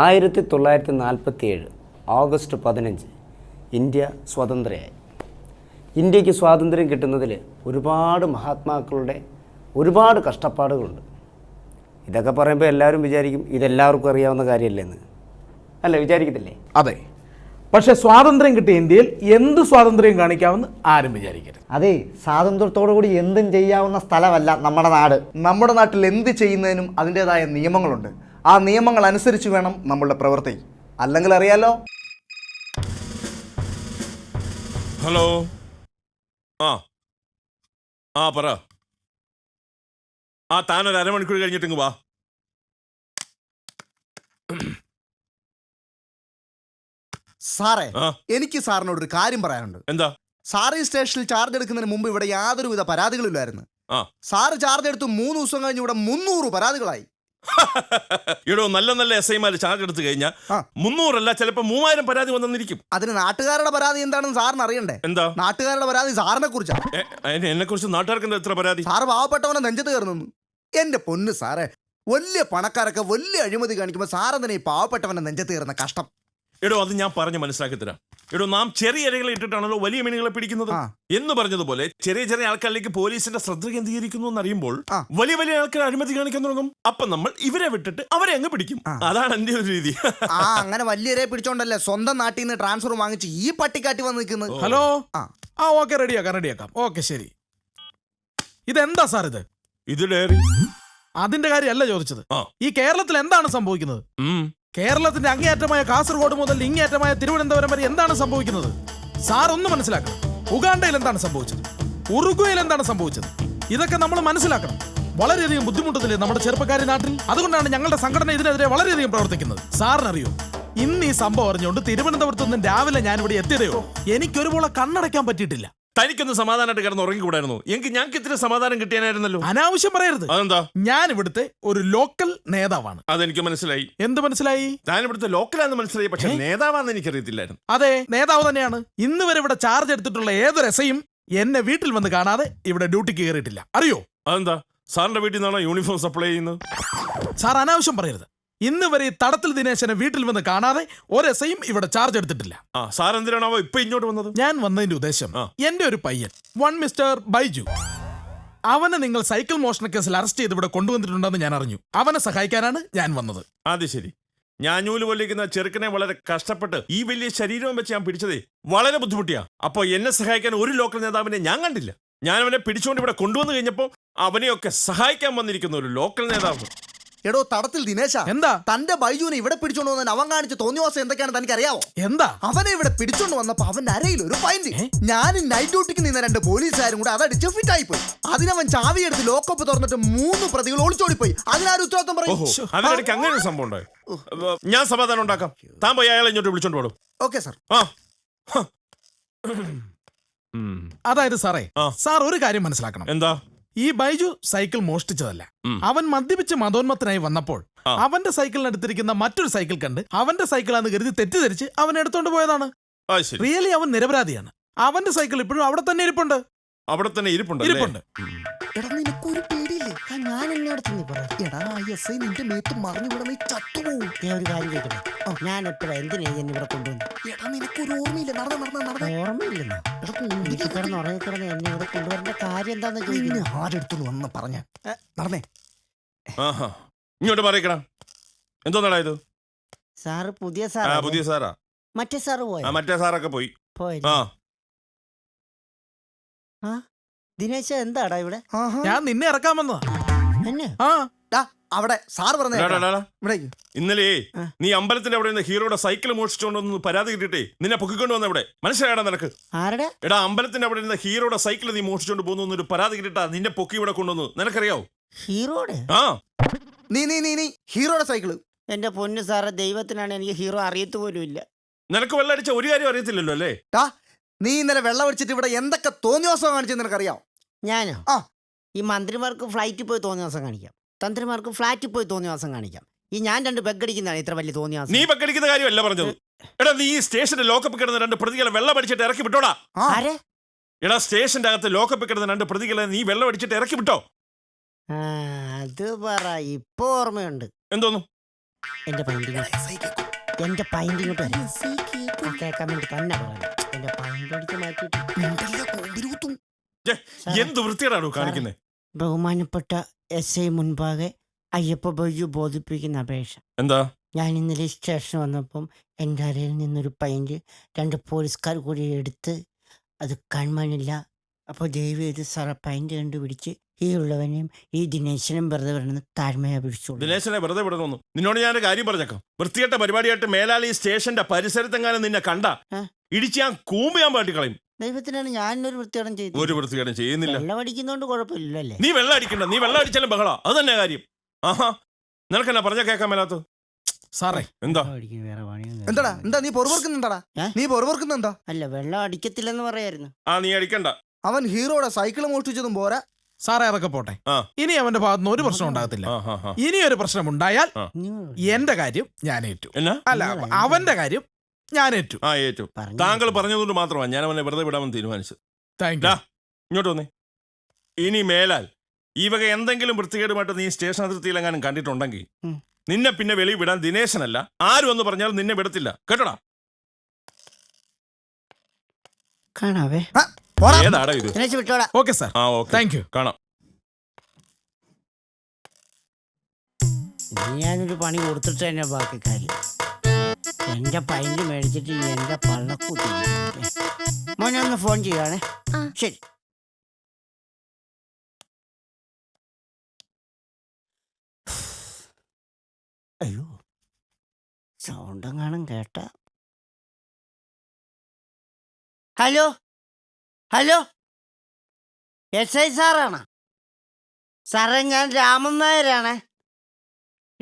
ആയിരത്തി തൊള്ളായിരത്തി നാൽപ്പത്തി ഏഴ് ഓഗസ്റ്റ് പതിനഞ്ച് ഇന്ത്യ സ്വതന്ത്രയായി. ഇന്ത്യയ്ക്ക് സ്വാതന്ത്ര്യം കിട്ടുന്നതിൽ ഒരുപാട് മഹാത്മാക്കളുടെ ഒരുപാട് കഷ്ടപ്പാടുകളുണ്ട്. ഇതൊക്കെ പറയുമ്പോൾ എല്ലാവരും വിചാരിക്കും ഇതെല്ലാവർക്കും അറിയാവുന്ന കാര്യമല്ലെന്ന് അല്ല വിചാരിക്കത്തില്ലേ? അതെ. പക്ഷേ സ്വാതന്ത്ര്യം കിട്ടിയ ഇന്ത്യയിൽ എന്ത് സ്വാതന്ത്ര്യം കാണിക്കാമെന്ന് ആരും വിചാരിക്കരുത്. അതെ സ്വാതന്ത്ര്യത്തോടു കൂടി എന്തും ചെയ്യാവുന്ന സ്ഥലമല്ല നമ്മുടെ നാട്. നമ്മുടെ നാട്ടിൽ എന്ത് ചെയ്യുന്നതിനും അതിന്റെതായ നിയമങ്ങളുണ്ട്. ആ നിയമങ്ങൾ അനുസരിച്ച് വേണം നമ്മളുടെ പ്രവൃത്തി. അല്ലെങ്കിൽ അറിയാലോ? ഹലോ. ആ. ആ പറ. ആ താനൊരു അരമണിക്കൂർ കഴിഞ്ഞിട്ടിങ്ങ് വാ. സാറേ ആ. എനിക്ക് സാറിനോട് ഒരു കാര്യം പറയാനുണ്ട്. എന്താ? സാർ ഈ സ്റ്റേഷനിൽ ചാർജ് എടുക്കുന്നതിന് മുമ്പ് ഇവിടെ യാതൊരുവിധ പരാതികളില്ലായിരുന്നു ആ. സാറ് ചാർജ് എടുത്ത് മൂന്ന് ദിവസം കഴിഞ്ഞ് ഇവിടെ മുന്നൂറ് പരാതികളായി. ഇടോ നല്ല നല്ല എസ് ഐമാര് ചാർജ് എടുത്തു കഴിഞ്ഞാൽ. മുന്നൂറല്ല ചിലപ്പോ മൂവായിരം പരാതി വന്നിരിക്കും. അതിന് നാട്ടുകാരുടെ പരാതി എന്താണെന്ന് സാറിന് അറിയണ്ടേ? എന്താ? നാട്ടുകാരുടെ പരാതി സാറിനെ കുറിച്ചാണ് എന്നെ കുറിച്ച് നാട്ടുകാർക്ക് എത്ര പരാതി? സാറ് പാവപ്പെട്ടവനെ നെഞ്ചത്ത് കയറുന്നു. എന്റെ പൊന്ന് സാറേ വലിയ പണക്കാരൊക്കെ വലിയ അഴിമതി കാണിക്കുമ്പോൾ സാറെന്തിനാ ഈ പാവപ്പെട്ടവനെ നെഞ്ചത്ത് കയറുന്ന കഷ്ടം? എടോ അത് ഞാൻ പറഞ്ഞു മനസ്സിലാക്കി തരാം. എടോ നാം ചെറിയ ഇരകളെ ഇട്ടിട്ടാണല്ലോ വലിയ മീനുകളെ പിടിക്കുന്നത്? എന്ന് പറഞ്ഞതുപോലെ ചെറിയ ചെറിയ ആൾക്കാരിലേക്ക് പോലീസിന്റെ ശ്രദ്ധ കേന്ദ്രീകരിക്കുന്നു എന്നറിയുമ്പോൾ. വലിയ വലിയ ആൾക്കാർ അഴിമതി കാണിക്കാൻ തുടങ്ങും. അപ്പൊ നമ്മൾ ഇവരെ വിട്ടിട്ട് അവരെ അങ്ങ് പിടിക്കും. അതാണ് എന്റെ ഒരു രീതി. ആ അങ്ങനെ വലിയരെ പിടിച്ചോണ്ടല്ലേ സ്വന്തം നാട്ടിൽ നിന്ന് ട്രാൻസ്ഫർ വാങ്ങിച്ച് ഈ പട്ടിക്കാട്ടി വന്ന് നിൽക്കുന്നത് ഹലോ? ആ. ഓക്കെ റെഡിയാക്കാം റെഡിയാക്കാം. ഓക്കെ ശരി. ഇതെന്താ സാർ ഇത്? ഇത് ഡയറി. അതിന്റെ കാര്യമല്ല ചോദിച്ചത്. ഈ കേരളത്തിൽ എന്താണ് സംഭവിക്കുന്നത്. കേരളത്തിന്റെ അങ്ങേയറ്റമായ കാസർഗോഡ് മുതൽ ഇങ്ങേയറ്റമായ തിരുവനന്തപുരം വരെ എന്താണ് സംഭവിക്കുന്നത്? സാർ ഒന്ന് മനസ്സിലാക്കണം. ഉഗാണ്ടയിൽ എന്താണ് സംഭവിച്ചത്? ഉറുഗ്വയിൽ എന്താണ് സംഭവിച്ചത്? ഇതൊക്കെ നമ്മൾ മനസ്സിലാക്കണം. വളരെയധികം ബുദ്ധിമുട്ടത്തില്ലേ നമ്മുടെ ചെറുപ്പക്കാരി നാട്ടിൽ? അതുകൊണ്ടാണ് ഞങ്ങളുടെ സംഘടന ഇതിനെതിരെ വളരെയധികം പ്രവർത്തിക്കുന്നത്. സാറിനറിയോ? ഇന്ന് ഈ സംഭവം അറിഞ്ഞുകൊണ്ട് തിരുവനന്തപുരത്ത് നിന്ന് രാവിലെ ഞാൻ ഇവിടെ എത്തിയതയോ എനിക്കൊരുപോലെ കണ്ണടയ്ക്കാൻ പറ്റിയിട്ടില്ല. തനിക്കൊന്ന് സമാധാനമായിട്ട് കിടന്ന് ഉറങ്ങിക്കൂടായിരുന്നു. എനിക്ക് ഞങ്ങൾക്ക് ഇത്തിരി സമാധാനം കിട്ടിയാനായിരുന്നല്ലോ. അനാവശ്യം പറയരുത്. അതെന്താ? ഞാൻ ഇവിടുത്തെ ഒരു ലോക്കൽ നേതാവാണ്. അതെനിക്ക് മനസ്സിലായി. എന്ത് മനസ്സിലായി? ഞാൻ ഇവിടുത്തെ ലോക്കലാന്ന് മനസ്സിലായി പക്ഷെ നേതാവാന്ന് എനിക്കറിയത്തില്ലായിരുന്നു. അതെ നേതാവ് തന്നെയാണ്. ഇന്ന് വരെ ഇവിടെ ചാർജ് എടുത്തിട്ടുള്ള ഏതൊരു എസയും എന്നെ വീട്ടിൽ വന്ന് കാണാതെ ഇവിടെ ഡ്യൂട്ടിക്ക് കയറിയിട്ടില്ല അറിയോ? അതെന്താ? സാറിന്റെ വീട്ടിൽ നിന്നാണോ യൂണിഫോം സപ്ലൈ ചെയ്യുന്നത്? സാർ അനാവശ്യം പറയരുത്. ഇന്ന് വരെ ഈ തടത്തിൽ ദിനേശനെ വീട്ടിൽ വന്ന് കാണാതെ ഒരു എസയും ഇവിടെ ചാർജ് എടുത്തിട്ടില്ല. ആ സാർ എന്തിനാണാവോ ഇപ്പൊ ഇങ്ങോട്ട് വന്നത്? ഞാൻ വന്നതിന്റെ ഉദ്ദേശം ആ. എന്റെ ഒരു പയ്യൻ വൺ മിസ്റ്റർ ബൈജു. അവനെ നിങ്ങൾ സൈക്കിൾ മോഷണ കേസിൽ അറസ്റ്റ് ചെയ്ത് ഇവിടെ കൊണ്ടുവന്നിട്ടുണ്ടെന്ന് ഞാൻ അറിഞ്ഞു. അവനെ സഹായിക്കാനാണ് ഞാൻ വന്നത്. അത് ശരി. ഞാനൂൽ പൊല്ലിക്കുന്ന ചെറുക്കനെ വളരെ കഷ്ടപ്പെട്ട് ഈ വലിയ ശരീരവും വെച്ച് ഞാൻ പിടിച്ചതേ വളരെ ബുദ്ധിമുട്ടിയാ. അപ്പൊ എന്നെ സഹായിക്കാൻ ഒരു ലോക്കൽ നേതാവിനെ ഞാൻ കണ്ടില്ല. ഞാൻ അവനെ പിടിച്ചുകൊണ്ട് ഇവിടെ കൊണ്ടുവന്നു കഴിഞ്ഞപ്പോൾ അവനെയൊക്കെ സഹായിക്കാൻ വന്നിരിക്കുന്ന ഒരു ലോക്കൽ നേതാവ്. എടോ തടത്തിൽ ദിനേശ. എന്താ? തന്റെ ബൈജുവിനെ ഇവിടെ പിടിച്ചോണ്ട് വന്നതിന് അവൻ കാണിച്ച തോന്നിവാസം എന്തൊക്കെയാണ് തനിക്ക് അറിയാവോ എന്താ? അവനെ ഇവിടെ പിടിച്ചോണ്ട് വന്നപ്പോ അവന്റെ അരയിൽ ഒരു പൈന്റ്? ഞാൻ നൈറ്റ് ഡ്യൂട്ടിക്ക് നിന്ന രണ്ട് പോലീസുകാരും കൂടെ അതടിച്ച് ഫിറ്റ് ആയി പോയി. അതിനവൻ ചാവി എടുത്ത് ലോക്കപ്പ് തുറന്നിട്ട് മൂന്ന് പ്രതികൾ ഒളിച്ചോടി പോയി അതിനാരും ഉത്തരവാദിത്വം പറയും. ഓഹോ അതിനിടയ്ക്ക് അങ്ങനെ ഒരു സംഭവം ഉണ്ടായി. ഞാൻ സമാധാനം ഉണ്ടാക്കാം. താൻ പോയി അയാളെ ഇങ്ങോട്ട് വിളിച്ചോണ്ട് പോടും ഓക്കെ സാർ ആ. അതായത് സാറേ. സാർ ഒരു കാര്യം മനസ്സിലാക്കണം. എന്താ? ഈ ബൈജു സൈക്കിൾ മോഷ്ടിച്ചതല്ല. അവൻ മദ്യപിച്ച് മതോന്മത്തനായി വന്നപ്പോൾ അവന്റെ സൈക്കിളിനടുത്തിരിക്കുന്ന മറ്റൊരു സൈക്കിൾ കണ്ട് അവന്റെ സൈക്കിളാന്ന് കരുതി തെറ്റിദ്ധരിച്ച് അവൻ എടുത്തോണ്ട് പോയതാണ്. റിയലി അവൻ നിരപരാധിയാണ്. അവന്റെ സൈക്കിൾ ഇപ്പോഴും അവിടെ തന്നെ ഇരിപ്പുണ്ട്. അവിടെ തന്നെ ഇരിപ്പുണ്ട്. ഇരിപ്പുണ്ട് ഞാൻ എടാ എസ് ഐ നിന്റെ മേത്ത് മറിഞ്ഞു വിട നീ ചത്തുപോകും ഞാൻ ഒരു കാര്യം ചോദിക്കട്ടെ? ഞാൻ എപ്പോഴാ എന്തിനാ എന്നെ ഇവിടെ കൊണ്ടുവന്നു? എടാ നിനക്കൊരു ഓർമ്മയില്ല. നടന്ന നടന്ന നടന്ന. ഓർമ്മയില്ലെന്നോ എടാ വീട്ടിൽ കിടന്ന് ഉറങ്ങി കിടന്ന് എന്നെ ഇവിടെ കൊണ്ടുവരേണ്ട കാര്യം എന്താന്ന് നിന്നെ ചോദിക്കുന്നു? ആരെടുത്തു വന്ന് പറഞ്ഞ? നടന്നേ. ആഹാ ഇങ്ങോട്ട് എന്തോന്നടാ ഇത്? സാറ് പുതിയ ആ പുതിയ സാറാ. മറ്റേ സാറ് ആ മറ്റേ സാറൊക്കെ പോയി. പോയി ആ. ദിനേശ എന്താടാ ഇവിടെ. ഞാൻ നിന്നെ ഇറക്കാൻ വന്നതാ. ആ. അവിടെ സാർ പറഞ്ഞ ഡാ, ഡാ, ഡാ, ഡാ. ഇവിടേക്ക്. ഇന്നലെ നീ അമ്പലത്തിന്റെ അവിടെ നിന്ന് ഹീറോയുടെ സൈക്കിൾ മോഷിച്ചുകൊണ്ടൊന്ന് പരാതി കിട്ടിയിട്ടേ നിന്നെ പൊക്കിക്കൊണ്ട് വന്ന ഇവിടെ മനസ്സിലായടാ നിനക്ക്? ആരുടെ? എടാ അമ്പലത്തിന്റെ അവിടെ നിന്ന് ഹീറോയുടെ സൈക്കിൾ നീ മോഷിച്ചുകൊണ്ട് പോകുന്നു എന്നൊരു പരാതി കിട്ടിട്ടാ നിന്നെ പൊക്കി ഇവിടെ കൊണ്ടുവന്നു നിനക്കറിയാവോ? ഹീറോയുടെ ആ. നീ നീ നീ നീ ഹീറോയുടെ സൈക്കിൾ. എന്റെ പൊന്നു സാറേ ദൈവത്തിനാണ് എനിക്ക് ഹീറോ അറിയത്ത് പോലും ഇല്ല. നിനക്ക് വെള്ളടിച്ച ഒരു കാര്യം അറിയത്തില്ലല്ലോ അല്ലേ? ടാ നീ ഇന്നലെ വെള്ളം അടിച്ചിട്ട് ഇവിടെ എന്തൊക്കെ തോന്നിയോസം കാണിച്ചെന്ന് നിനക്കറിയാം ഞാനോ? ആ. ഈ മന്ത്രിമാർക്ക് ഫ്ലൈറ്റിൽ പോയി തോന്നിയ ദിവസം കാണിക്കാം. തന്ത്രിമാർക്ക് ഫ്ലാറ്റിൽ പോയി തോന്നിയ ദിവസം കാണിക്കാം. ഈ ഞാൻ രണ്ട് ബെഗടിക്കുന്നതാണ് ഇത്ര വലിയ തോന്നിയ നീ ബെഗടിക്കുന്ന പക്കടിക്കുന്ന കാര്യമല്ല പറഞ്ഞത്. എടാ നീ ഈ സ്റ്റേഷന്റെ ലോക്കപ്പ് കിടന്ന രണ്ട് പ്രതികളെ വെള്ളം അടിച്ചിട്ട് ഇറക്കി വിട്ടോടാ. ആരെ? എടാ സ്റ്റേഷന്റെ അകത്ത് ലോക്കപ്പ് കിടന്ന രണ്ട് പ്രതികളെ നീ വെള്ളം അടിച്ചിട്ട് ഇറക്കി വിട്ടോ. ആ, അത് പറ. ഇപ്പൊ ഓർമ്മയുണ്ട്. എന്തോന്നു? എന്റെ പൈന്റിങ് എന്റെ പൈന്റിങ് കേൾക്കാൻ വേണ്ടി തന്നെ പറഞ്ഞു എന്റെ പൈന്റ് അടിച്ച് മാറ്റിയിട്ട്. എന്ത് വൃത്തികേടാണോ കാണിക്കുന്നത് ബഹുമാനപ്പെട്ട എസ് ഐ മുൻപാകെ അയ്യപ്പ ബൈജു ബോധിപ്പിക്കുന്ന അപേക്ഷ. എന്താ? ഞാൻ ഇന്നലെ സ്റ്റേഷൻ വന്നപ്പം എന്റെ അരയിൽ നിന്നൊരു പൈന്റ് രണ്ട് പോലീസുകാർ കൂടി എടുത്ത് അത് കാണുവാനില്ല. അപ്പോൾ ദയവ് ചെയ്ത് സാറെ പൈന്റ് കണ്ടുപിടിച്ച് ഈ ഉള്ളവനെയും ഈ ദിനേശനും വെറുതെ വിടണം താഴ്മയെ പിടിച്ചു ദിനേശനെ വെറുതെ വിടണമെന്നു നിന്നോട് ഞാൻ കാര്യം പറഞ്ഞേക്കാം. വൃത്തികെട്ട പരിപാടിയായിട്ട് മേലാളി സ്റ്റേഷന്റെ പരിസരത്തെങ്ങാനും നിന്നെ കണ്ട ഇടിച്ച് ഞാൻ കൂമ്പ് ഞാൻ പാട്ടി കളയും ദൈവത്തിനാണ് ഞാനൊരു വൃത്തിയോടം ചെയ്തു ഒരു വൃത്തികേടും ചെയ്യുന്നില്ല. വെള്ളം അടിക്കുന്നോണ്ട് കുഴപ്പമില്ലല്ലേ? നീ വെള്ളം അടിക്കണ്ട. നീ വെള്ളം അടിച്ചാലും ബഹള. അത് തന്നെ കാര്യം. ആഹാ. നിനക്കെന്നാ പറഞ്ഞ കേൾക്കാൻ മേലാത്ത സാറേ. എന്താ? വെള്ളം അടിക്കുന്ന വേറെ പണിയൊന്നും എന്താടാ? എന്താ നീ പൊറവർക്കുന്നുണ്ടാടാ ഏ? നീ പൊറവർക്കുന്നെന്താ അല്ല വെള്ളം അടിക്കത്തില്ലെന്ന് പറയായിരുന്നു. ആ നീ അടിക്കണ്ട. അവൻ ഹീറോടെ സൈക്കിൾ മോഷ്ടിച്ചതും പോരാ. സാറേ അതൊക്കെ പോട്ടെ. ആ. ഇനി അവന്റെ ഭാഗത്തുനിന്ന് ഒരു പ്രശ്നം ഉണ്ടാകത്തില്ല. ആ ഇനി ഒരു പ്രശ്നം ഉണ്ടായാൽ എന്റെ കാര്യം ഞാൻ ഏറ്റു. എന്നാ? അല്ല അവന്റെ കാര്യം ഞാൻ ഏറ്റു ആ ഏറ്റു. പറഞ്ഞു താങ്കൾ പറഞ്ഞതുകൊണ്ട് മാത്രമാണ് ഞാൻ അവനെ വെറുതെ വിടാമെന്ന് തീരുമാനിച്ചത്. താങ്ക് ഡാ. യു ഇങ്ങോട്ട് വന്നേ. ഇനി മേലാൽ ഈ വക എന്തെങ്കിലും വൃത്തികേടുമായിട്ട് നീ സ്റ്റേഷൻ അതിർത്തിയിലെങ്ങാനും കണ്ടിട്ടുണ്ടെങ്കിൽ ഉം. നിന്നെ പിന്നെ വെളി വിടാൻ ദിനേശനല്ല. ആരും എന്ന് പറഞ്ഞാലും നിന്നെ വിടത്തില്ല. കേട്ടോടാ? കാണാവേ. ആ, പോടാ. ഏതാടാ ഇത്? ദിനേശ് വിട്ടോടാ. Okay sir. ആ ഓക്കെ. Thank you. കാണാം. ഇനി ഞാനൊരു പണി കൊടുത്തിട്ട് തന്നെ ബാക്കി കാര്യം എന്റെ പൈന്റ് മേടിച്ചിട്ട് എന്റെ പള്ളക്കൂട്ടി മോനെ ഒന്ന് ഫോൺ ചെയ്യുവാണേ. ശരി. അയ്യോ. സൗണ്ട് എങ്ങാനും കേട്ട. ഹലോ? ഹലോ? എസ് ഐ സാറാണോ? സാറേ ഞാൻ രാമൻ നായരാണേ.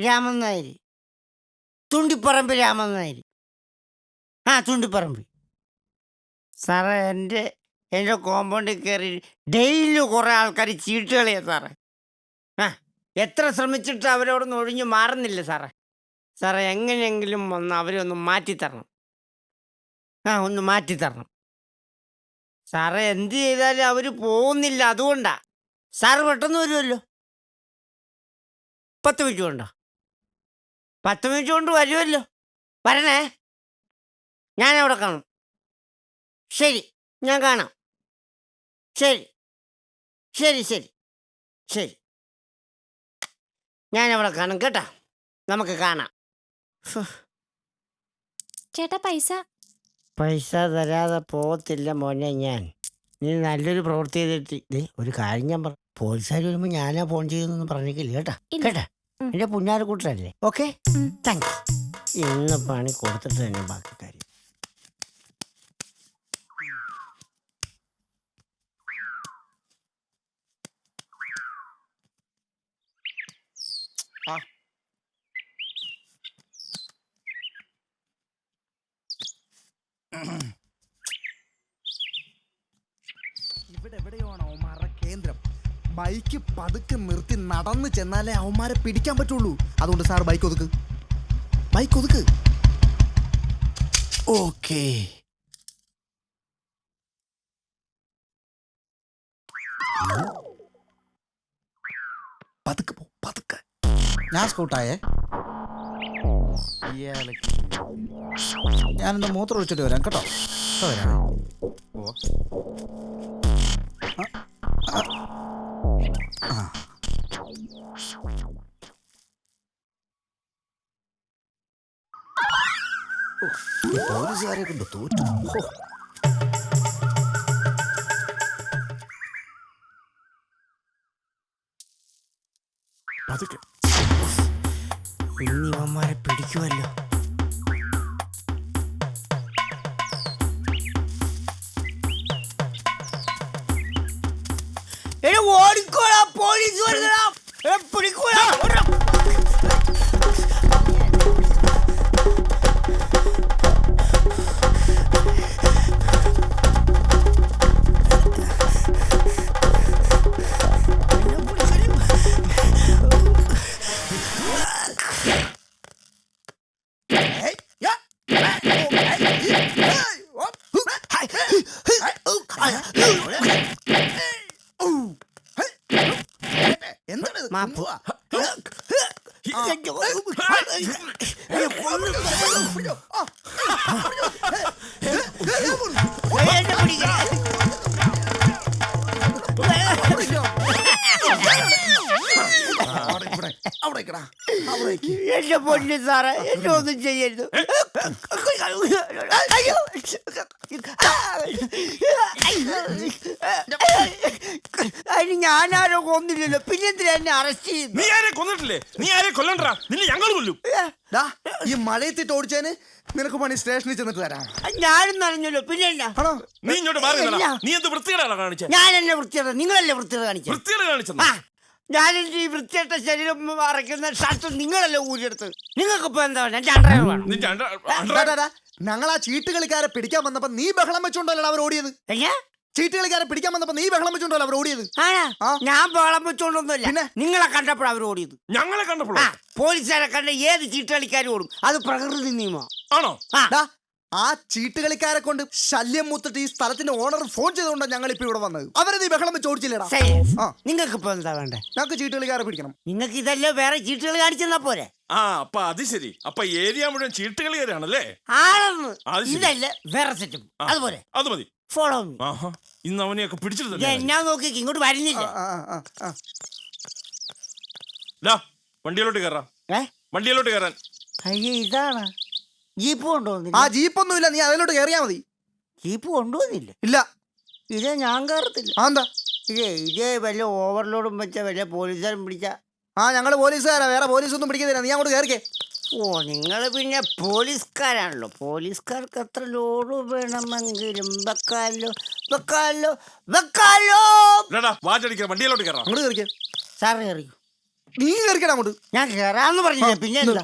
രാമൻ നായർ തുണ്ടിപ്പറമ്പ് രാമൻ ആ തുണ്ടിപ്പറമ്പ് സാറേ എന്റെ എന്റെ കോമ്പൗണ്ടിൽ കയറി ഡെയിലി കുറേ ആൾക്കാർ ചീട്ട് കളിയാ സാറേ. ആ എത്ര ശ്രമിച്ചിട്ട് അവരോടൊന്നും ഒഴിഞ്ഞു മാറുന്നില്ല സാറേ. സാറേ എങ്ങനെയെങ്കിലും ഒന്ന് അവരെ ഒന്ന് മാറ്റിത്തരണം ആ ഒന്ന് മാറ്റിത്തരണം സാറേ എന്ത് ചെയ്താലും അവർ പോകുന്നില്ല അതുകൊണ്ടാ. സാറ് പെട്ടെന്ന് വരുമല്ലോ പത്ത് മിനിറ്റ് കൊണ്ടോ? പത്ത് മിനിറ്റ് കൊണ്ട് വരുമല്ലോ വരണേ. ഞാൻ അവിടെ കാണും. ശരി ഞാൻ കാണാം. ശരി ശരി ശരി ശരി. ഞാൻ അവിടെ കാണും കേട്ടാ. നമുക്ക് കാണാം. ചേട്ടാ പൈസ? പൈസ തരാതെ പോകത്തില്ല മോനെ ഞാൻ. നീ നല്ലൊരു പ്രവൃത്തി ചെയ്തിട്ട് ഒരു കാര്യം ഞാൻ പറ പോലീസുകാർ വരുമ്പോൾ ഞാനാ ഫോൺ ചെയ്തെന്ന് പറഞ്ഞിട്ടില്ല കേട്ടാ? കേട്ടാ? ഉം. എന്റെ പുഞ്ഞാരക്കൂട്ടല്ലേ ഓക്കെ. താങ്ക്സ് ഇന്ന് പണി കൊടുത്തിട്ട് തന്നെ ബാക്കി കാര്യം ഇവിടെ എവിടെയാണ് ബൈക്ക് പതുക്കെ നിർത്തി നടന്ന് ചെന്നാലേ അവന്മാരെ പിടിക്കാൻ പറ്റുള്ളൂ. അതുകൊണ്ട് സാർ ബൈക്ക് ഒതുക്ക്. ബൈക്ക് ഒതുക്ക്. ഓക്കേ. പതുക്കെ പോ പതുക്കെ. ഞാൻ സ്കൂട്ടായേ. ഞാനെന്താ മൂത്രം ഒഴിച്ചിട്ട് വരാം കേട്ടോ വരാം. ഓ. പോലീസുകാരെ കൊണ്ട് തോറ്റു. പതുക്കെ. ഇന്ന് ഇവന്മാരെ പിടിക്കുമല്ലോ ഓടിക്കോടാ പോലീസ് വരുന്നടാ. എടാ, എന്റെ പൊന്നു സാറേ എന്നെ ഒന്നും ചെയ്യരുത്. അയ്യോ. അതിന് ഞാനാരോ കൊന്നില്ലല്ലോ. പിന്നെന്തിനാ എന്നെ അറസ്റ്റ് ചെയ്യുന്നു? നീ ആരെ കൊന്നിട്ടില്ലേ? നീ ആരെ കൊല്ലണ്ടാ നിന്നെ ഞങ്ങൾ കൊല്ലും. ഈ മഴയത്തിട്ട് ഓടിച്ചതിന് നിനക്ക് പണി സ്റ്റേഷനിൽ ചെന്നിട്ട് തരാം. ഞാനും നനഞ്ഞല്ലോ. പിന്നെ എന്നാ ആണോ? നീ ഇങ്ങോട്ട് മാറി നിന്നെടാ. ഇല്ല. നീ എന്ത് വൃത്തികേടാണ് കാണിച്ചത് ഞാൻ എന്നെ വൃത്തിയുടെ നിങ്ങളല്ലേ വൃത്തിയുടെ കാണിച്ചത് വൃത്തികേട് കാണിച്ചത് ആ. ഞാൻ ഈ വൃത്തിയുടെ ശരീരം അറയ്ക്കുന്ന ഷർട്ട് നിങ്ങളല്ലേ ഊരിയെടുത്തത് നിങ്ങൾക്ക് ഇപ്പൊ എന്താ വേണം എന്റെ അണ്ടർ വേണം. നിന്റെ അണ്ട-. ഞങ്ങൾ ആ ചീട്ട് കളിക്കാരെ പിടിക്കാൻ വന്നപ്പോ നീ ബഹളം വെച്ചോണ്ടല്ലോ അവർ ഓടിയത് എങ്ങനെ? ചീട്ട് കളിക്കാരെ പിടിക്കാൻ വന്നപ്പോ നീ ബഹളം വെച്ചോണ്ടല്ലോ അവർ ഓടിയത്? ആ. ഞാൻ ബഹളം വെച്ചോണ്ടൊന്നുമില്ല. പിന്നെ? നിങ്ങളെ കണ്ടപ്പോഴാണ് അവർ ഓടിയത്. ഞങ്ങളെ കണ്ടപ്പോൾ പോലീസുകാരെ കണ്ട ഏത് ചീട്ടുകളിക്കാരും ഓടും. അത് പ്രകൃതി നിയമം. ആണോ? ആ. ഡാ, ആ ചീട്ട് കളിക്കാരെ കൊണ്ട് ശല്യം മുത്തിട്ട് ഈ സ്ഥലത്തിന്റെ ഓണർ ഫോൺ ചെയ്തുകൊണ്ടാണ് ഞങ്ങൾ ഇപ്പൊ ഇവിടെ വന്നത്. അവരെ നീ ബഹളം വെച്ച് ഓടിച്ചില്ലേടാ. ആ. നിങ്ങൾക്ക് ഇപ്പൊ എന്താ വേണ്ടേ? ഞങ്ങൾക്ക് ചീട്ട് കളിക്കാരെ പിടിക്കണം. നിങ്ങൾക്ക് ഇതല്ലേ വേറെ ചീട്ടുകൾ കാണിച്ചെന്നാ പോരെ? ആ അപ്പൊ അത് ശരി. അപ്പൊ ഏരിയ മുഴുവൻ ചീട്ടുകളിയാണല്ലേ അത് ശരി. ഇതല്ലേ വേറെ സെറ്റും അതുപോലെ. അത് മതി. ഫോളോ മീ ആഹാ ഇന്ന് അവനെയൊക്കെ പിടിച്ചിട്ട് തന്നെ എന്നാ നോക്കി ഇങ്ങോട്ട് വരുന്നില്ല. ആ, ആ, ആ, ആ. ഡാ വണ്ടിയിലോട്ട് കയറാം ഏ? വണ്ടിയിലോട്ട് കയറാൻ അയ്യേ ഇതാണ്. ജീപ്പ് ആ ജീപ്പ് ജീപ്പൊന്നും ഇല്ല നീ അതിലോട്ട് കയറിയാ മതി. ജീപ്പ് കൊണ്ടുവന്നില്ല. ഇല്ല. ഇതേ ഞാൻ കയറത്തില്ല. ആ എന്താ? ഇതേ ഇതേ വല്ല ഓവർലോഡും വെച്ച വല്ല പോലീസുകാരും പിടിച്ച. ആ ഞങ്ങൾ പോലീസുകാരാ. വേറെ പോലീസൊന്നും പിടിക്കുന്നില്ല നീ അങ്ങോട്ട് കയറിക്കേ. ഓ നിങ്ങൾ പിന്നെ പോലീസുകാരാണല്ലോ. പോലീസുകാർക്ക് എത്ര ലോഡ് വേണമെങ്കിലും വെക്കാലോ. വെക്കാലോ. വെക്കാലോ. വാചടിക്കാൻ വണ്ടിയിലോട്ട് കയറാം. അങ്ങോട്ട് കയറിക്കേ. സാർ കയറിയോ നീ കയറിക്കണം അങ്ങോട്ട്. ഞാൻ കയറാന്ന് പറഞ്ഞില്ല. ആ, പിന്നെ എന്താ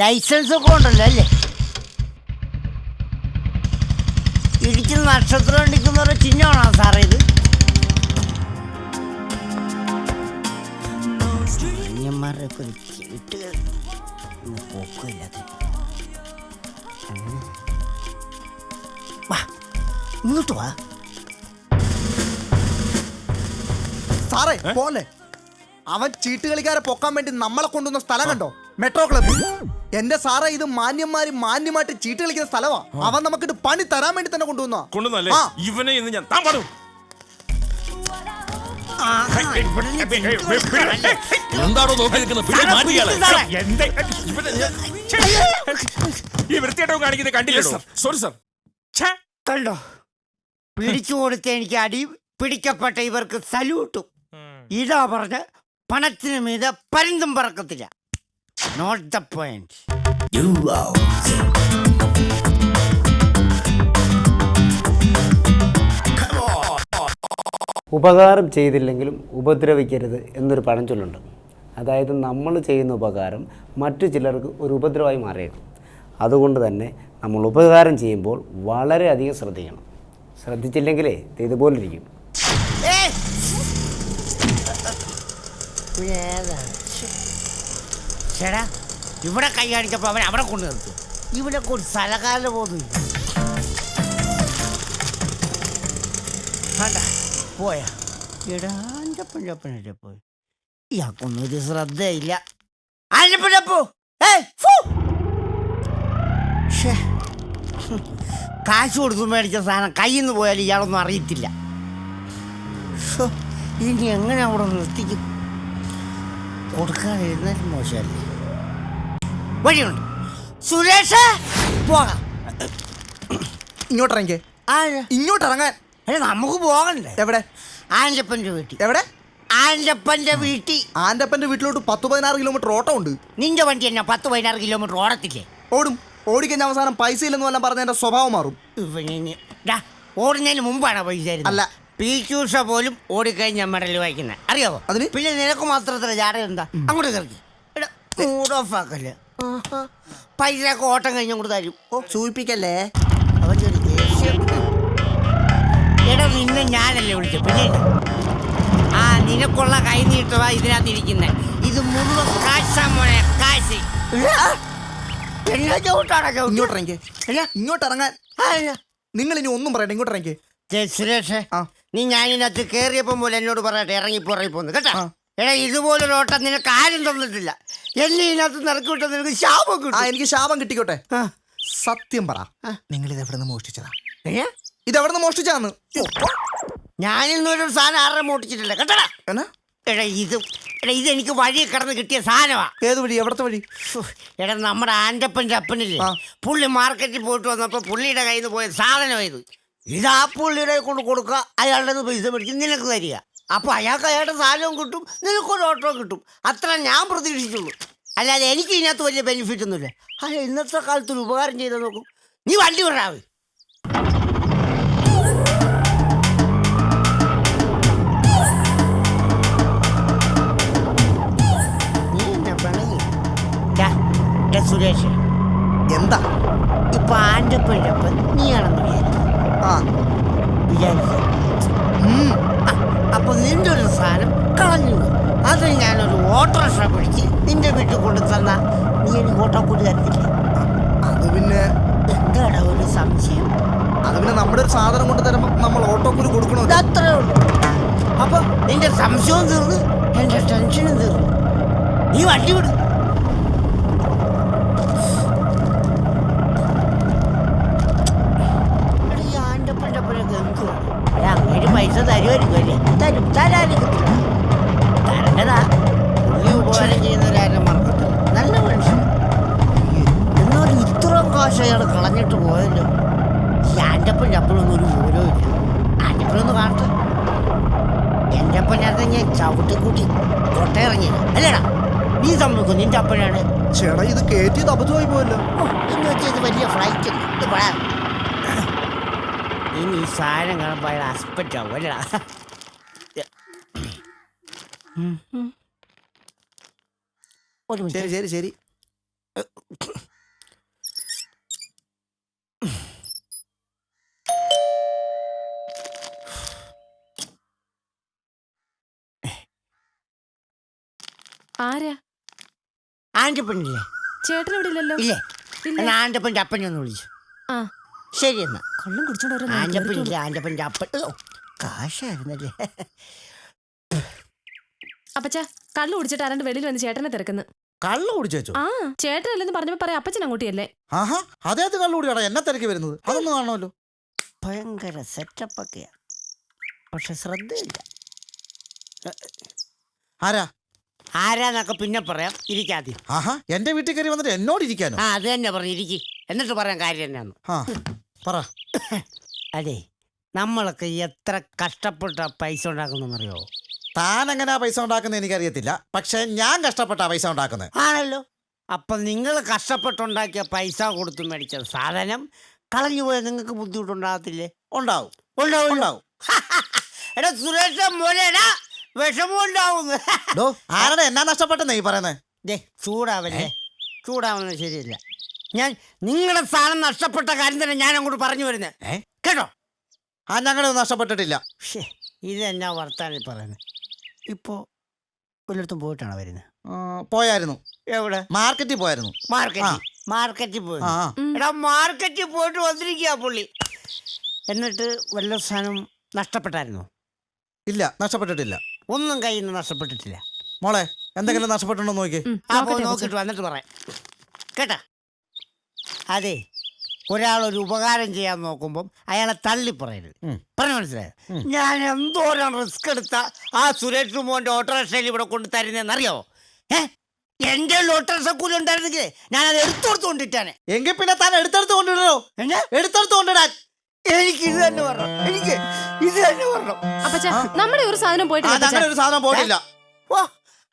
ലൈസൻസ് ഒക്കെ ഉണ്ടല്ലോ അല്ലേ? ഇടിച്ച് നക്ഷത്രം ഇടിക്കുന്നവരുടെ ചിഹ്നമാണോ സാറേ ഇത്? അന്യന്മാരുടെ ഒക്കെ ഒരു ചീട്ട് പോക്കില്ലാത്ത വാ ഇങ്ങോട്ട് വാ. സാറേ പോലെ. അവൻ ചീട്ട് കളിക്കാരെ പൊക്കാൻ വേണ്ടി നമ്മളെ കൊണ്ടുവന്ന സ്ഥലം കണ്ടോ? മെട്രോ ക്ലബ് എന്റെ സാറേ ഇത് മാന്യന്മാര് മാന്യമായിട്ട് ചീട്ട് കളിക്കുന്ന സ്ഥലമാ അവൻ നമുക്കിട്ട് പണി തരാൻ വേണ്ടി തന്നെ കൊണ്ടുവന്നു കൊണ്ടുവന്നല്ലേ ആ. ഇവനെ ഇന്ന് ഞാൻ താൻ പാടും. എന്താണോ നോക്കി നിൽക്കുന്നത് സാറേ, പിടിക്ക് സാറേ. ഈ വൃത്തിയായിട്ടോ കാണിക്കുന്നത് കണ്ടില്ല സോറി സാർ കണ്ടോ? പിടിച്ചു കൊടുത്ത എനിക്ക് അടി പിടിക്കപ്പെട്ട ഇവർക്ക് സല്യൂട്ടും. ഇതാ പറഞ്ഞ് പണത്തിന് മീതെ പരിന്തും പറക്കത്തില്ല. നോട്ട് ദ പോയിന്റ് ഉപകാരം ചെയ്തില്ലെങ്കിലും ഉപദ്രവിക്കരുത് എന്നൊരു പഴഞ്ചൊല്ലുണ്ട് അതായത് നമ്മൾ ചെയ്യുന്ന ഉപകാരം മറ്റു ചിലർക്ക് ഒരു ഉപദ്രവമായി മാറിയേക്കും. അതുകൊണ്ട് തന്നെ നമ്മൾ ഉപകാരം ചെയ്യുമ്പോൾ വളരെയധികം ശ്രദ്ധിക്കണം. ശ്രദ്ധിച്ചില്ലെങ്കിലേ ഇത് ഇതുപോലിരിക്കും. ചേടാ ഇവിടെ കൈ കാണിച്ചപ്പോ അവൻ അവിടെ കൊണ്ടു നിർത്തും. ഇവിടെ സ്ഥലകാല പോലും വേണ്ട പോയാ. എടാ അഞ്ചപ്പഞ്ചപ്പനല്ലേ പോയി? ഇയാൾക്കൊന്നും ഒരു ശ്രദ്ധയില്ല. ഫു! കാശ് കൊടുത്ത് മേടിച്ച സാധനം കയ്യിൽ നിന്ന് പോയാൽ ഇയാളൊന്നും അറിയത്തില്ല. ഇനി എങ്ങനെ അവിടെ നിർത്തിക്കും? കൊടുക്കാൻ എഴുന്നേറ്റം മോശമല്ലേ? വഴിയുണ്ട്. സുരേഷ് പോകാം. ഇങ്ങോട്ട് ആ ആര്? ഇങ്ങോട്ട് ഇറങ്ങാൻ എടാ നമുക്ക് പോകണ്ടേ? എവിടെ? ആന്റപ്പന്റെ വീട്ടിൽ. എവിടെ? ആന്റപ്പന്റെ വീട്ടിൽ. ആന്റപ്പന്റെ വീട്ടിലോട്ട് പത്ത് പതിനാറ് കിലോമീറ്റർ ഓട്ടം ഉണ്ട് നിന്റെ വണ്ടി എന്നാ പത്ത് പതിനാറ് കിലോമീറ്റർ ഓടത്തില്ലേ? ഓടും. ഓടിക്കഴിഞ്ഞ അവസാനം പൈസ ഇല്ലെന്ന് വല്ലതും പറഞ്ഞ എന്റെ സ്വഭാവം മാറും. ഓടുന്നതിന് മുമ്പാണ് പൈസ അല്ല. പി ക്യൂഷ പോലും ഓടിക്കഴിഞ്ഞ മെഡൽ വായിക്കുന്നത് അറിയാവോ? അതിന്? പിന്നെ നിനക്ക് മാത്രത്തിലെ ജാട എന്താ? അങ്ങോട്ട് കയറി മൂഡ് ഓഫ് ആക്കല്ലേ. പൈസ കോട്ടം കഴിഞ്ഞ കൊണ്ട് തരും. ഓ സൂചിപ്പിക്കല്ലേ? അവൻ ചെറിയ ദേഷ്യം. എടാ നിന്നെ ഞാനല്ലേ വിളിച്ചു പിന്നെ ആ നിനക്കുള്ള കൈ നീട്ടതാ ഇതിനകത്ത് ഇരിക്കുന്നത് ഇത് മുഴുവൻ കാശാ മോനെ കാശ്? ഇങ്ങോട്ട് ഇറങ്ങാൻ. ആ, നിങ്ങൾ ഇനി ഒന്നും പറയണ്ട ഇങ്ങോട്ട് ഇറങ്ങി. സുരേഷേ. നീ ഞാനിനകത്ത് കേറിയപ്പോ പോലെ എന്നോട് പറയട്ടെ ഇറങ്ങി ഇറങ്ങിപ്പോന്ന് കേട്ടാ. എടാ ഇതുപോലൊരു ഓട്ടം നിനക്ക് കാര്യം തന്നിട്ടില്ല. എന്നെ ഇതിനകത്ത് നിറക്കി വിട്ട നിനക്ക് ശാപം ആ കിട്ടും എനിക്ക് ശാപം കിട്ടിക്കോട്ടെ? ആ. സത്യം പറ. നിങ്ങൾ ഇത് എവിടെ നിന്ന് മോഷ്ടിച്ചതാ? ഏ? ഇത് എവിടെ നിന്ന് മോഷ്ടിച്ചാന്ന് ഞാനിന്നൊരു സാധനം ആരുടെ മോഷ്ടിച്ചിട്ടില്ല കേട്ടടാ. എന്നാ? എടാ ഇത് എടാ ഇത് എനിക്ക് വഴി കിടന്ന് കിട്ടിയ സാധനമാ. ഏത് വഴി? എവിടത്തെ വഴി? ഫു, എടാ നമ്മുടെ ആന്റപ്പന്റെ അപ്പനില്ലേ? ആ. പുള്ളി മാർക്കറ്റിൽ പോയിട്ട് വന്നപ്പോൾ പുള്ളിയുടെ കയ്യിൽ നിന്ന് പോയ സാധനം ഇത്. ഇത് ആ പുള്ളിയുടെ കൊണ്ട് കൊടുക്കുക അയാളുടെ കയ്യിൽ നിന്ന് പൈസ മേടിച്ച് നിനക്ക് തരിക. അപ്പോൾ അയാൾക്ക് അയാളുടെ സാധനവും കിട്ടും നിനക്കൊരു ഓട്ടോ കിട്ടും. അത്ര ഞാൻ പ്രതീക്ഷിച്ചുള്ളൂ. അല്ലാതെ എനിക്ക് ഇതിനകത്ത് വലിയ ബെനിഫിറ്റ് ഒന്നുമില്ല. അല്ല ഇന്നത്തെ കാലത്ത് ഒരു ഉപകാരം ചെയ്ത് നോക്കും. നീ വണ്ടി വിടാവ് സുരേഷ്. എന്താ? ഇപ്പൊ ആന്റപ്പന്റെ അപ്പം നീയാണെന്ന് വിചാരിക്കും ആ. വിചാരിക്കും അപ്പൊ നിന്റെ ഒരു സാധനം കളഞ്ഞു. അത് ഞാനൊരു ഓട്ടോറിക്ഷ പിടിച്ച് നിന്റെ വീട്ടിൽ കൊണ്ടു തന്ന നീ എനിക്ക് ഓട്ടോ കൂടി തരത്തില്ലേ അത് പിന്നെ എന്താടാ ഒരു സംശയം? അത് പിന്നെ നമ്മുടെ ഒരു സാധനം കൊണ്ട് തരുമ്പോ നമ്മൾ ഓട്ടോക്കൂലി കൊടുക്കണോ? ഇത് അത്രേ ഉള്ളൂ. അപ്പൊ നിന്റെ സംശയവും തീർന്നു എന്റെ ടെൻഷനും തീർന്നു. നീ വണ്ടി വിടും. നേരത്തെ കൂട്ടി കൊട്ടയിറങ്ങി അല്ലേടാ നീ സമ്മതിക്കും നിന്റെ അപ്പനാണ്. ചേട്ടാ ഇത് കയറ്റി അബദ്ധമായി പോയല്ലോ. എന്ന് വെച്ചാൽ ഇത് വലിയ ഫ്ലൈറ്റ് ഇത് പറയാം ഇനി ഈ സാധനം കാണുമ്പോൾ അയാൾ ഹസ്ബൻഡ് ആവും അല്ലടാ. ഒരു മിനിറ്റ്. ശരി ശരി ശരി. ആരാ? ആന്റപ്പനില്ലേ ചേട്ടൻ ഇവിടെ ഇല്ലല്ലോ ഇല്ലേ. എന്നാ ആന്റപ്പന്റെ അപ്പനെ ഒന്ന് വിളിച്ചു. ആ. ശരി എന്നാ. കള്ളും കുടിച്ചോണ്ട് ഓരോ നാല് ആന്റപ്പൻ കേറിക്കോളൂ. ഇല്ല ആന്റപ്പന്റെ അപ്പൻ ഓ, കാശായിരുന്നല്ലേ? അപ്പച്ചാ കള്ളു കുടിച്ചിട്ട് ആരാണ്ട് വെളിയിൽ വന്ന് ചേട്ടനെ തിരക്കുന്നു. കള്ളു കുടിച്ചു ആ ചേട്ടനല്ലെന്ന് പറഞ്ഞപ്പോ പറയാം അപ്പച്ചൻ അങ്ങോട്ടിയല്ലേ? ആഹാ അദ്ദേഹത്തെ കള്ളു കുടിയാടാ എന്നെ തിരക്കി വരുന്നത്? അതൊന്നും കാണുമല്ലോ ഭയങ്കര സെറ്റപ്പൊക്കെയാ പക്ഷെ ശ്രദ്ധയില്ല. ആരാ? ആരാന്നൊക്കെ പിന്നെ പറയാം. ഇരിക്കാതി. ആഹാ എന്റെ വീട്ടിൽ കയറി വന്നിട്ട് എന്നോട് ഇരിക്കാനോ? ആ അത് തന്നെ പറഞ്ഞു ഇരിക്കി. എന്നിട്ട് പറയാൻ കാര്യം തന്നെയാണ് ആ പറ. അതെ നമ്മളൊക്കെ എത്ര കഷ്ടപ്പെട്ട പൈസ ഉണ്ടാക്കുന്നറിയോ താൻ എങ്ങനെയാ പൈസ ഉണ്ടാക്കുന്നത് എനിക്കറിയത്തില്ല. പക്ഷെ ഞാൻ കഷ്ടപ്പെട്ടാ പൈസ ഉണ്ടാക്കുന്നത് ആണല്ലോ. അപ്പൊ നിങ്ങൾ കഷ്ടപ്പെട്ടുണ്ടാക്കിയ പൈസ കൊടുത്ത് മേടിച്ച സാധനം കളഞ്ഞു പോയാൽ നിങ്ങൾക്ക് ബുദ്ധിമുട്ടുണ്ടാകത്തില്ലേ? ഉണ്ടാവും. ഉണ്ടാവും ഉണ്ടാവും. എടാ സുരേഷ് മോനെടാ വിഷമം ഉണ്ടാവും ഡോ ആരുടെ എന്നാ നഷ്ടപ്പെട്ടെന്നേ ഈ പറയുന്നത് ദേ ചൂടാവല്ലേ? ചൂടാവുന്നത് ശരിയല്ല. ഞാൻ നിങ്ങളുടെ സ്ഥാനം നഷ്ടപ്പെട്ട കാര്യം തന്നെ ഞാൻ അങ്ങോട്ട് പറഞ്ഞു വരുന്നത് ഏ? കേട്ടോ? ആ ഞങ്ങളുടെ നഷ്ടപ്പെട്ടിട്ടില്ല. ഷേ ഇതെന്നാ എന്നാ വർത്താനം പറയുന്നത് ഇപ്പോൾ ഒരിടത്തും പോയിട്ടാണോ വരുന്നത് ആ, പോയായിരുന്നു. എവിടെ? മാർക്കറ്റിൽ പോയായിരുന്നു. മാർക്കറ്റിൽ? മാർക്കറ്റിൽ പോയി. ആ ആ. എടാ മാർക്കറ്റിൽ പോയിട്ട് വന്നിരിക്കുക പുള്ളി. എന്നിട്ട് വല്ല സാധനം നഷ്ടപ്പെട്ടായിരുന്നു? ഇല്ല നഷ്ടപ്പെട്ടിട്ടില്ല. ഒന്നും കയ്യിൽ നിന്ന് നഷ്ടപ്പെട്ടിട്ടില്ല. മോളെ എന്തെങ്കിലും നഷ്ടപ്പെട്ടുണ്ടോ നോക്കി. നോക്കിട്ട് ആ പോയി നോക്കിയിട്ട് വന്നിട്ട് പറയാം. കേട്ടാ? അതെ ഒരാളൊരു ഒരു ഉപകാരം ചെയ്യാൻ നോക്കുമ്പോൾ അയാളെ തള്ളി പറയരുത്. പറഞ്ഞു മനസ്സിലായോ? ഞാൻ എന്തോരം റിസ്ക് എടുത്ത ആ സുരേഷ് മോന്റെ ഓട്ടോറിക്ഷയിൽ ഇവിടെ കൊണ്ട് തരുന്നതെന്നറിയോ? ഏ? എന്റെ ഓട്ടോറിക്ഷ കൂലി ഉണ്ടായിരുന്നെങ്കിൽ ഞാൻ അത് എടുത്തു കൊണ്ടിട്ടാണ് എങ്കിൽ പിന്നെ താൻ എടുത്തെടുത്ത് കൊണ്ടിടോ എന്നാ? എടുത്തെടുത്ത് കൊണ്ടിടാൻ. എനിക്ക് ഇത് തന്നെ പറഞ്ഞു എനിക്ക് ഇത് തന്നെ പറഞ്ഞു അപ്പച്ചാ നമ്മുടെ ഒരു സാധനം പോയിട്ടില്ല അപ്പച്ചാ. ഒരു സാധനം പോയിട്ടില്ല. ഓ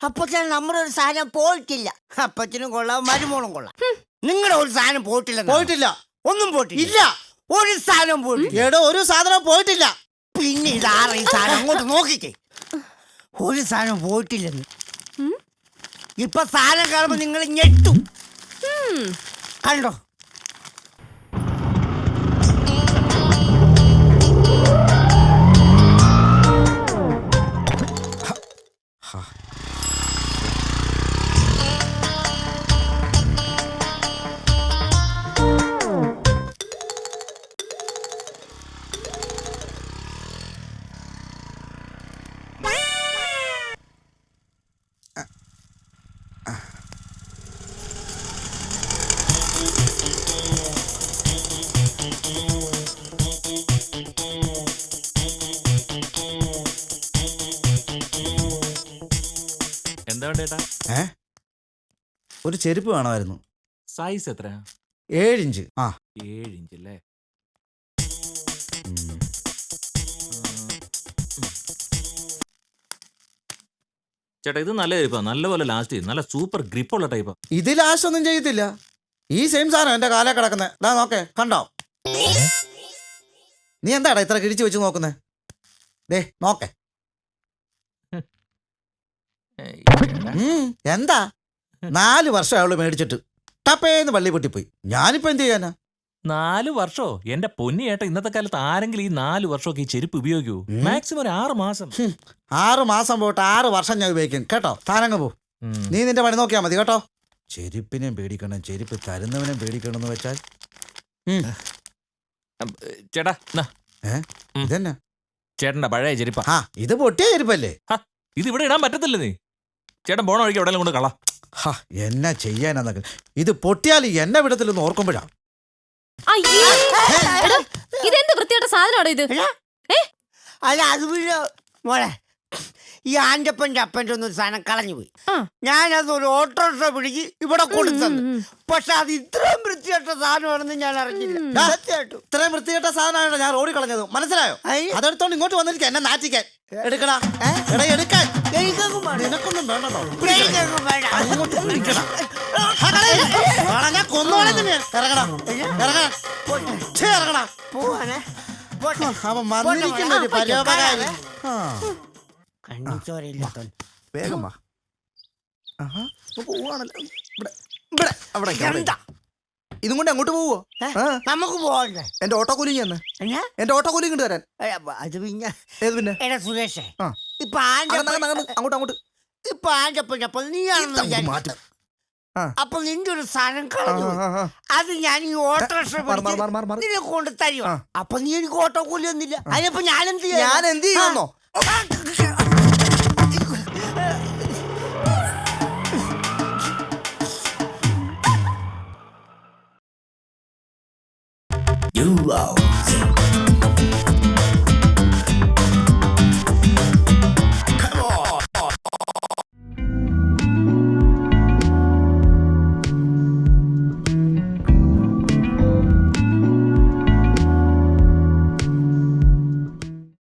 അപ്പച്ചൻ നമ്മുടെ ഒരു സാധനം പോയിട്ടില്ല. അപ്പച്ചനും കൊള്ളാം മരുമോളും കൊള്ളാം. നിങ്ങളുടെ ഒരു സാധനം പോയിട്ടില്ല പോയിട്ടില്ല. ഒന്നും പോയിട്ടില്ല. ഇല്ല. ഒരു സാധനം പോയിട്ടില്ല. എടോ ഒരു സാധനം പോയിട്ടില്ല. പിന്നെ ഇതാറ ഈ സാധനം അങ്ങോട്ട് നോക്കിക്കേ? ഒരു സാധനം പോയിട്ടില്ലെന്ന്. ഇപ്പൊ സാധനം കാണുമ്പോ നിങ്ങൾ ഞെട്ടും. കണ്ടോ? എന്താ വേണ്ടേട്ടാ ഏ? ഒരു ചെരുപ്പ് വേണമായിരുന്നു. സൈസ് എത്ര ഏഴിഞ്ച്. ആ. ഏഴ് ഇഞ്ച് അല്ലേ ചേട്ടാ ഇത് നല്ല ടൈപ്പാ നല്ലപോലെ ലാസ്റ്റ് ചെയ്യും. നല്ല സൂപ്പർ ഗ്രിപ്പ് ഉള്ള ടൈപ്പാ ഇത് ലാസ്റ്റ് ഒന്നും ചെയ്യത്തില്ല. ഈ സെയിം സാധനം എന്റെ കാലേ കിടക്കുന്നത് ദാ നോക്കേ കണ്ടോ? നീ എന്താടാ ഇത്ര കിഴിച്ചു വെച്ച് നോക്കുന്നേ? ദേ നോക്കേ. എന്താ? നാല് വർഷം അവൾ മേടിച്ചിട്ട് ടപ്പേന്ന് പള്ളി പൊട്ടിപ്പോയി. ഞാനിപ്പോ എന്ത് ചെയ്യാനാ? നാല് വർഷോ? എന്റെ പൊന്നി ഏട്ടാ ഇന്നത്തെ കാലത്ത് ആരെങ്കിലും ഈ നാല് വർഷമൊക്കെ ഈ ചെരുപ്പ് ഉപയോഗിക്കൂ? മാക്സിമം ഒരു ആറ് മാസം. ആറ് മാസം പോയിട്ട് ആറ് വർഷം ഞാൻ ഉപയോഗിക്കും. കേട്ടോ? താനങ്ങ് പോ. നീ നിന്റെ പണി നോക്കിയാ മതി കേട്ടോ? ചെരുപ്പിനെയും പേടിക്കണം ചെരുപ്പ് തരുന്നവനെയും പേടിക്കണം എന്ന് വെച്ചാൽ ചേട്ടാ. ഇതന്നെ? ചേട്ടന്റെ പഴയ ചെരുപ്പ. ഇത് പൊട്ടിയ ചെരുപ്പല്ലേ? ഇത് ഇവിടെ ഇടാൻ പറ്റത്തില്ല നീ. ചേട്ടൻ പോണ വഴിക്ക് എവിടെയെങ്കിലും കൊണ്ട് കളാം. ഹാ എന്നാ ചെയ്യാനെന്നൊക്കെ ഇത് പൊട്ടിയാൽ എന്നെ വിടത്തില്ലെന്ന് ഓർക്കുമ്പോഴാ. അയ്യേ! എടാ, ഇതെന്ത് വൃത്തിയായിട്ട സാധനമാണോ ഇത്? അല്ല അത് പിന്നെ മോളെ ഈ ആന്റപ്പന്റെ അപ്പന്റെ ഒന്നും സാധനം കളഞ്ഞു പോയി. ആ. ഞാനത് ഒരു ഓട്ടോറിക്ഷ പിടിച്ച് ഇവിടെ കൊടുത്തത്. പക്ഷെ അത് ഇത്രയും വൃത്തികെട്ട സാധനമാണെന്ന് ഞാൻ അറിഞ്ഞില്ല. സത്യമായിട്ടും. ഇത്രയും വൃത്തികെട്ട സാധനമാണ് ഞാൻ റോഡിൽ കളഞ്ഞത്. മനസ്സിലായോ? ഐ. അതെടുത്തോണ്ട് ഇങ്ങോട്ട് വന്നിരിക്കാം. എന്നെ നാറ്റിക്കാൻ. എടുക്കടാ. എടാ എടുക്കാൻ. എനിക്കൊന്നും വേണ്ട. നിനക്കൊന്നും വേണ്ടോ എനിക്കൊന്നും വേണ്ട. അങ്ങോട്ട്. ആടാ, ഞാൻ കൊന്നോളെ നിന്നെ. ഇറങ്ങടാ. ഇറങ്ങടാ. ഛേ, ഇറങ്ങടാ. പോവാനെ. അവൻ വന്നിരിക്കുന്ന ഒരു പരോപകാരി. ആ, വേഗം വാ. ആഹാ, പോവാണല്ലോ. ഇവിടെ ഇവിടെ അവിടെ ഇതും കൊണ്ട് അങ്ങോട്ട് പോവോ? നമുക്ക് പോകണ്ടേ എന്റെ ഓട്ടോ കൂലിങ് എന്ന് എന്റെ ഓട്ടോ കൂലിങ് കൊണ്ട് തരാൻ അത് പിന്നെ ഏത് പിന്നെ? എടാ സുരേഷേ ഇപ്പൊ അങ്ങോട്ട് അങ്ങോട്ട്. ഇപ്പൊ ആന്റപ്പന്റെ അപ്പം നീയാണെന്ന് ഇതങ്ങ് വിചാരിക്കും മാറ്റും. ആ. അപ്പൊ നിന്റെ ഒരു സാധനം കളഞ്ഞു. അത് ഞാൻ ഈ ഓട്ടോറിക്ഷ. നിന്നെ കൊണ്ട് തരുവാ. അപ്പൊ നീ എനിക്ക് ഓട്ടോ കൂലി ഒന്നില്ല അതിനപ്പോ ഞാൻ എന്ത് ഞാൻ എന്ത് ചെയ്യുന്നോ? you love.